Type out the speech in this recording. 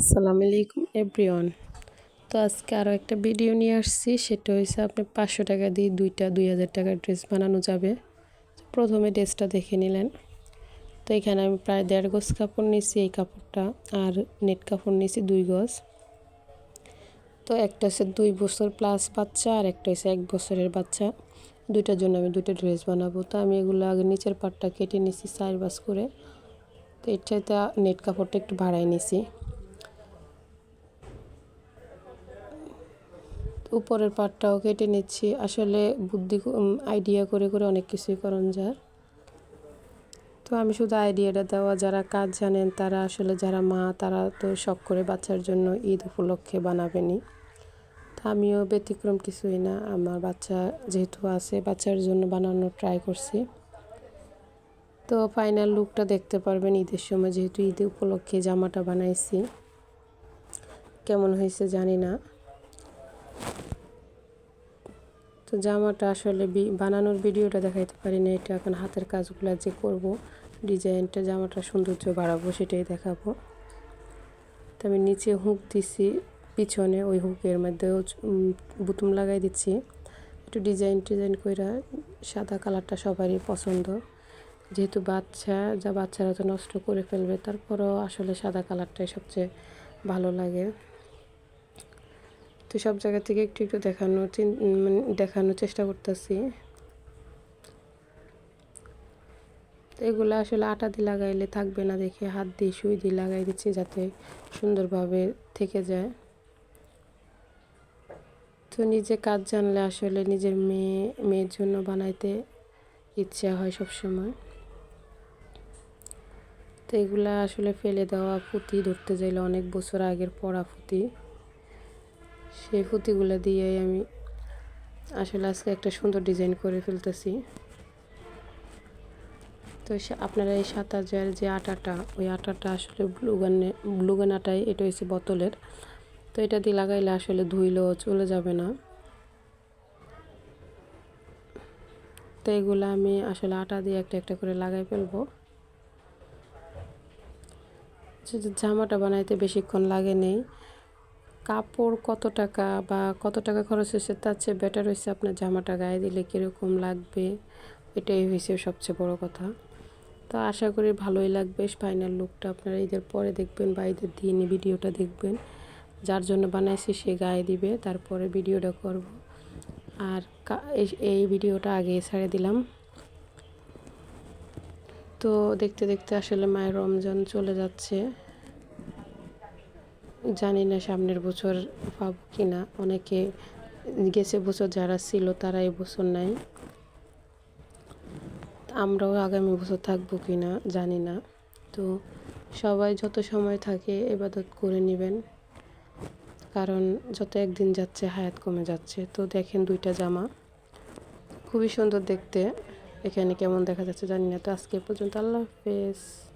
আসসালামু আলাইকুম, এভরিওয়ান। তো আজকে আরও একটা ভিডিও নিয়ে আসছি, সেটা হয়েছে আপনি পাঁচশো টাকা দিয়ে দুইটা দুই হাজার টাকার ড্রেস বানানো যাবে। প্রথমে ড্রেসটা দেখে নিলেন। তো এখানে আমি প্রায় দেড় গজ কাপড় নিয়েছি এই কাপড়টা, আর নেট কাপড় নিয়েছি দুই গজ। তো একটা হচ্ছে দুই বছর প্লাস বাচ্চা, আর একটা হচ্ছে এক বছরের বাচ্চা। দুইটার জন্য আমি দুইটা ড্রেস বানাবো। তো আমি এগুলো আগে নিচের পাটটা কেটে নিছি চার বাস করে। তো এটাতে নেট কাপড়টা একটু ভাড়াই নিছি উপরের পাটটাও কেটে নিচ্ছি। আসলে বুদ্ধি আইডিয়া করে করে অনেক কিছুই করণ যায় তো আমি শুধু আইডিয়াটা দেওয়া, যারা কাজ জানেন তারা আসলে যারা মা, তারা তো শখ করে বাচ্চার জন্য ঈদ উপলক্ষে বানাবেনি তো আমিও ব্যতিক্রম কিছুই না। আমার বাচ্চা যেহেতু আছে, বাচ্চার জন্য বানানোর ট্রাই করছি। তো ফাইনাল লুকটা দেখতে পারবেন ঈদের সময়, যেহেতু ঈদ উপলক্ষে জামাটা বানাইছি। কেমন হয়েছে জানি না। তো জামাটা আসলে বানানোর ভিডিওটা দেখাইতে পারি না এটা এখন হাতের কাজগুলো যে করব, ডিজাইনটা, জামাটা সৌন্দর্য বাড়াবো সেটাই দেখাবো। তো আমি নিচে হুক দিছি, পিছনে ওই হুকের মধ্যেও বুতুম লাগাই দিচ্ছি। একটু ডিজাইন টিজাইন কইরা সাদা কালারটা সবারই পছন্দ। যেহেতু বাচ্চা, যা বাচ্চারা তো নষ্ট করে ফেলবে, তারপরও আসলে সাদা কালারটাই সবচেয়ে ভালো লাগে। তো সব জায়গা থেকে একটু একটু দেখানো মানে দেখানোর চেষ্টা করতেছি। তো এগুলো আসলে আটা দিয়ে লাগাইলে থাকবে না দেখে, হাত দিয়ে সুই দিয়ে লাগাই দিচ্ছি যাতে সুন্দরভাবে থেকে যায়। তো নিজে কাজ জানলে আসলে নিজের মেয়ে, মেয়ের জন্য বানাইতে ইচ্ছা হয় সবসময়। তো এগুলা আসলে ফেলে দেওয়া পুঁতি ধরতে যাইলে অনেক বছর আগের পড়া পুঁতি সেই পুঁতিগুলো দিয়েই আমি আসলে আজকে একটা সুন্দর ডিজাইন করে ফেলতেছি। তো আপনারা এই সাত হাজার যে আটাটা, ওই আটাটা আসলে ব্লুগানে, ব্লুগান আটাই, এটা হয়েছে বোতলের। তো এটা দিয়ে লাগাইলে আসলে ধুইলেও চলে যাবে না। তো এগুলো আমি আসলে আটা দিয়ে একটা একটা করে লাগাই ফেলব। জামাটা বানাইতে বেশিক্ষণ লাগে নেই কাপড় কত টাকা বা কত টাকা খরচ হয়েছে, তার চেয়ে বেটার হয়েছে আপনার জামাটা গায়ে দিলে কীরকম লাগবে? এটাই হয়েছে সবচেয়ে বড় কথা। তো আশা করি ভালোই লাগবে। ফাইনাল লুকটা আপনারা ঈদের পরে দেখবেন বা ঈদের দিন ভিডিওটা দেখবেন। যার জন্য বানাইছি সে গায়ে দিবে, তারপরে ভিডিওটা করব। আর এই ভিডিওটা আগে ছেড়ে দিলাম। তো দেখতে দেখতে আসলে মায়ের রমজান চলে যাচ্ছে। জানি না সামনের বছর পাবো কি না অনেকে গেছে বছর যারা ছিল তারা এই বছর নাই। আমরাও আগামী বছর থাকব কি না জানি না। তো সবাই যত সময় থাকে এবাদত করে নেবেন। কারণ যত একদিন যাচ্ছে হায়াত কমে যাচ্ছে। তো দেখেন দুইটা জামা। খুবই সুন্দর দেখতে। এখানে কেমন দেখা যাচ্ছে জানি না। তো আজকে পর্যন্ত আল্লাহ হাফেজ।